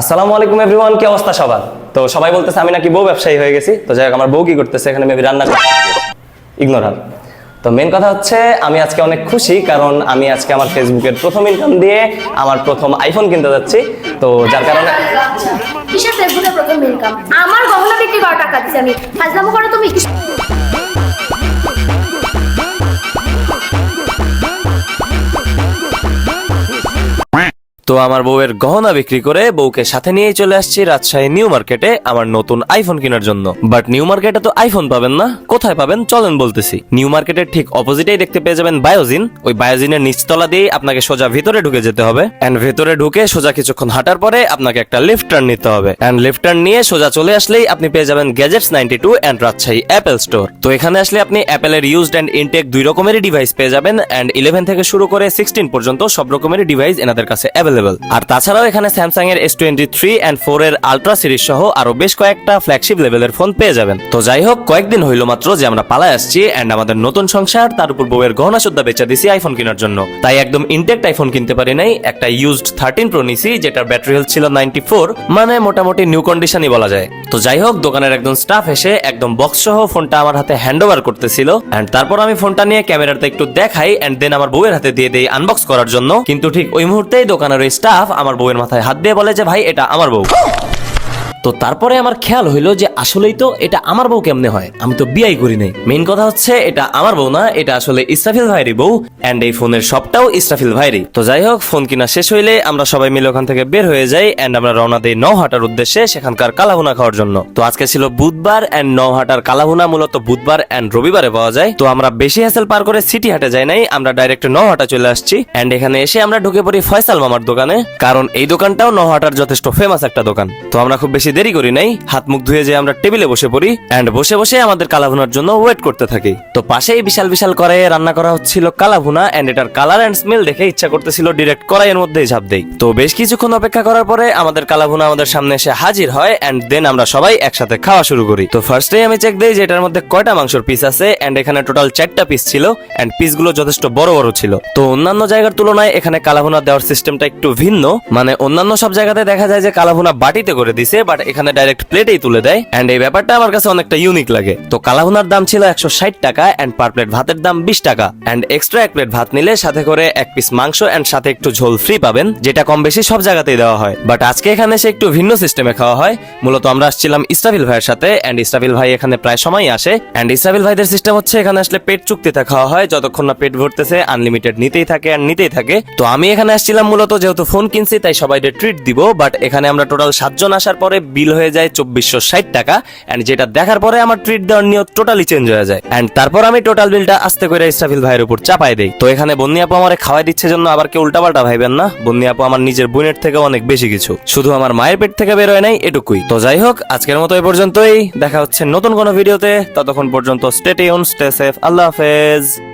আসসালামু আলাইকুম এভরিওয়ান কি অবস্থা সবার? তো সবাই বলতেছে আমি নাকি বউ ব্যবসায়ী হয়ে গেছি। তো যাই হোক, আমার বউ কি করতেছে? এখানে মেবি রান্না ইগনোর হার তো মেন কথা হচ্ছে, আমি আজকে অনেক খুশি কারণ আমি আজকে আমার ফেসবুকের প্রথম ইনকাম দিয়ে আমার প্রথম আইফোন কিনতে যাচ্ছি। তো যার কারণে কিসের ফেসবুকে প্রথম ইনকাম আমার গহনা বিক্রি করা টাকা দিচ্ছি আমি। ফাজলামো করো তুমি। তো আমার বউয়ের গহনা বিক্রি করে বউকে সাথে নিয়ে চলে আসছি রাজশাহী নিউ মার্কেটে আমার নতুন আইফোন কেনার জন্য। বাট নিউ মার্কেটে তো আইফোন পাবেন না। কোথায় পাবেন? চলেন বলতেছি। নিউ মার্কেটের ঠিক অপোজিটেই দেখতে পেয়ে যাবেন বায়োজিন ওই বায়োজিনের নিচতলা দিয়ে আপনাকে সোজা ভিতরে ঢুকে যেতে হবে। এন্ড ভেতরে ঢুকে সোজা কিছুক্ষণ হাঁটার পরে আপনাকে একটা লিফট টার্ন নিতে হবে। এন্ড লিফট টার্ন নিয়ে সোজা চলে আসলেই আপনি পেয়ে যাবেন gadgets ninety two and Rajshahi Apple store তো এখানে আসলে আপনি অ্যাপেলের ইউজড এন্ড ইনটেক দুই রকমেরই ডিভাইস পেয়ে যাবেন। এন্ড ইলেভেন থেকে শুরু করে সিক্সটিন পর্যন্ত সব রকমেরই ডিভাইস এনাদের কাছে অ্যাভেলেবল আর তাছাড়াও এখানে স্যামসাং এর S twenty three and four এর আলট্রা সিরিজ সহ আরও বেশ কয়েকটা ফ্ল্যাগশিপ লেভেলের ফোন পেয়ে যাবেন। তো যাই হোক, কয়েকদিন হইল মাত্র যে আমরা পালায় আসছি এন্ড আমাদের নতুন সংসার, তার উপর বউয়ের গহনা সুদ্ধা বেচা দিছি আইফোন কেনার জন্য। তাই একদম ইনটেক্ট আইফোন কিনতে পারি নাই, একটা ইউজড থার্টিন প্রো নিছি, যেটার ব্যাটারি হেলথ ছিল নাইনটি ফোর মানে মোটামুটি নিউ কন্ডিশনই বলা যায়। তো যাই হোক, দোকানের একজন স্টাফ এসে একদম বক্স সহ ফোনটা আমার হাতে হ্যান্ড ওভার করতেছিল। এন্ড তারপর আমি ফোনটা নিয়ে ক্যামেরাতে একটু দেখাই এন্ড দেন আমার বউয়ের হাতে দিয়ে দেই আনবক্স করার জন্য। কিন্তু ঠিক ওই মুহূর্তেই দোকানের ওই স্টাফ আমার বউয়ের মাথায় হাত দিয়ে বলে যে ভাই এটা আমার বউ। তো তারপরে আমার খেয়াল হইল যে আসলেই তো এটা আমার বউ কেমনে হয়? আমি তো বিয়াই করি নাই। মেইন কথা হচ্ছে এটা আমার বউ না, এটা আসলে ইসরাফিল ভাইরি বউ এন্ড এই ফোনের সবটাও ইসরাফিল ভাইরি তো যাই হোক, ফোন কিনা শেষ হইলে আমরা সবাই মিলে ওখান থেকে বের হয়ে যাই এন্ড আমরা রওনা দিই নৌহাটার উদ্দেশ্যে সেখানকার কালাভুনা খাওয়ার জন্য। তো আজকে ছিল বুধবার এন্ড নৌহাটার কালাভুনা মূলত বুধবার এন্ড রবিবারে পাওয়া যায়। তো আমরা বেশি হ্যাসেল পার করে সিটি হাটে যাই নাই, আমরা ডাইরেক্ট নৌহাটা চলে আসছি এন্ড এখানে এসে আমরা ঢুকে পড়ি ফয়সাল মামার দোকানে, কারণ এই দোকানটাও নৌহাটার যথেষ্ট ফেমাস একটা দোকান। তো আমরা খুব বেশি দেরি করি নাই, হাত মুখ ধুয়ে যে আমরা টেবিলে বসে পড়ি এন্ড বসে বসে আমাদের কালাভুনার জন্য ওয়েট করতে থাকি। তো পাশেই বিশাল বিশাল করে রান্না করা হচ্ছিল কালাভুনা এন্ড এটার কালার এন্ড স্মেল দেখে ইচ্ছা করতেছিল ডিরেক্ট কড়াইয়ের মধ্যেই ঝাঁপ দেই। তো বেশ কিছুক্ষণ অপেক্ষা করার পরে আমাদের কালাভুনা আমাদের সামনে এসে হাজির হয় এন্ড দেন আমরা সবাই একসাথে খাওয়া শুরু করি। তো ফার্স্টে আমি চেক দেই যে এটার মধ্যে কয়টা মাংসের পিস আছে এন্ড এখানে টোটাল চারটা পিস ছিল এন্ড পিসগুলো যথেষ্ট বড় বড় ছিল। তো অন্যান্য জায়গার তুলনায় এখানে কালাভুনা দেওয়ার সিস্টেমটা একটু ভিন্ন মানে অন্যান্য সব জায়গাতে দেখা যায় যে কালাভুনা বাটিতে করে দিছে বাট এখানে ডাইরেক্ট প্লেটেই তুলে দেয় এন্ড এই ব্যাপারটা আমার কাছে অনেকটা ইউনিক লাগে। তো কালাভুনার দাম ছিল একশো ষাট টাকা এন্ড পার প্লেট ভাতের দাম বিশ টাকা। এন্ড এক্সট্রা এক প্লেট ভাত নিলে সাথে করে এক পিস মাংস এন্ড সাথে একটু ঝোল ফ্রি পাবেন, যেটা কম বেশি সব জায়গাতেই দেওয়া হয়। বাট আজকে এখানে এসে একটু ভিন্ন সিস্টেমে খাওয়া হয়। মূলত আমরা আসছিলাম ইস্টাফিল ভাইয়ের সাথে এন্ড ইস্টাফিল ভাই এখানে প্রায় সময় আসে। এন্ড ইস্টাফিল ভাইদের সিস্টেম হচ্ছে এখানে আসলে পেট চুক্তিতে খাওয়া হয়, যতক্ষণ না পেট ভরতেছে আনলিমিটেড নিতেই থাকে আর নিতেই থাকে। তো আমি এখানে আসছিলাম মূলত, যেহেতু ফোন কিনছি, তাই সবাইকে ট্রিট দিব বাট এখানে আমরা টোটাল সাতজন আসার পরে বিল হয়ে যায় চব্বিশশো ষাট টাকা। এন্ড যেটা দেখার পরে আমার ট্রিট দেওয়ার নিয়ত টোটালি চেঞ্জ হয়ে যায়। এন্ড তারপর আমি টোটাল বিলটা আস্তে করে ইস্টাফিল ভাইয়ের উপর চাপাই দেই। তো এখানে বন্নি আপু আমার খাওয়াই দিচ্ছে জন্য আবার কেউ উল্টাপাল্টা ভাইবেন না। বন্নি আপু আমার নিজের বোনের থেকে অনেক বেশি কিছু। শুধু আমার মায়ের পেট থেকে বেরোয় নাই, এটুকুই। তো যাই হোক, আজকের মতো এই পর্যন্তই। দেখা হচ্ছে নতুন কোনো ভিডিওতে। ততক্ষণ পর্যন্ত স্টেটিউন স্টে সেফ আল্লাহ হাফেজ।